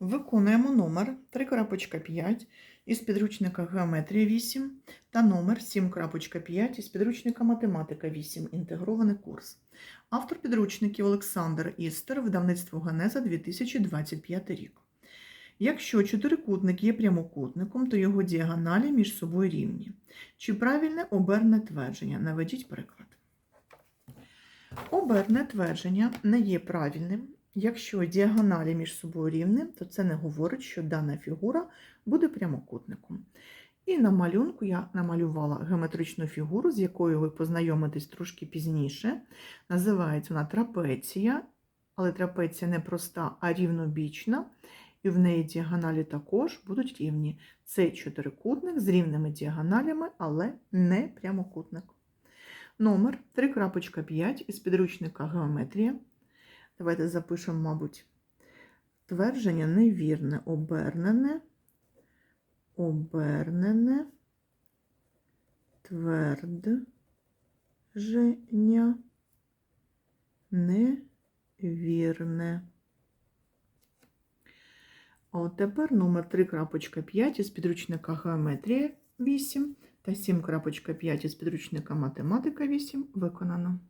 Виконуємо номер 3.5 із підручника Геометрія 8 та номер 7.5 із підручника Математика 8. Інтегрований курс. Автор підручників Олександр Істер, видавництво Генеза 2025 рік. Якщо чотирикутник є прямокутником, то його діагоналі між собою рівні. Чи правильне оберне твердження? Наведіть приклад. Оберне твердження не є правильним. Якщо діагоналі між собою рівні, то це не говорить, що дана фігура буде прямокутником. І на малюнку я намалювала геометричну фігуру, з якою ви познайомитесь трошки пізніше. Називається вона трапеція, але трапеція не проста, а рівнобічна. І в неї діагоналі також будуть рівні. Це чотирикутник з рівними діагоналями, але не прямокутник. Номер 3.5 із підручника Геометрія. Давайте запишемо, мабуть, твердження невірне, обернене, обернене, твердження, невірне. От тепер номер 3.5 із підручника Геометрія 8 та 7.5 із підручника Математика 8 виконано.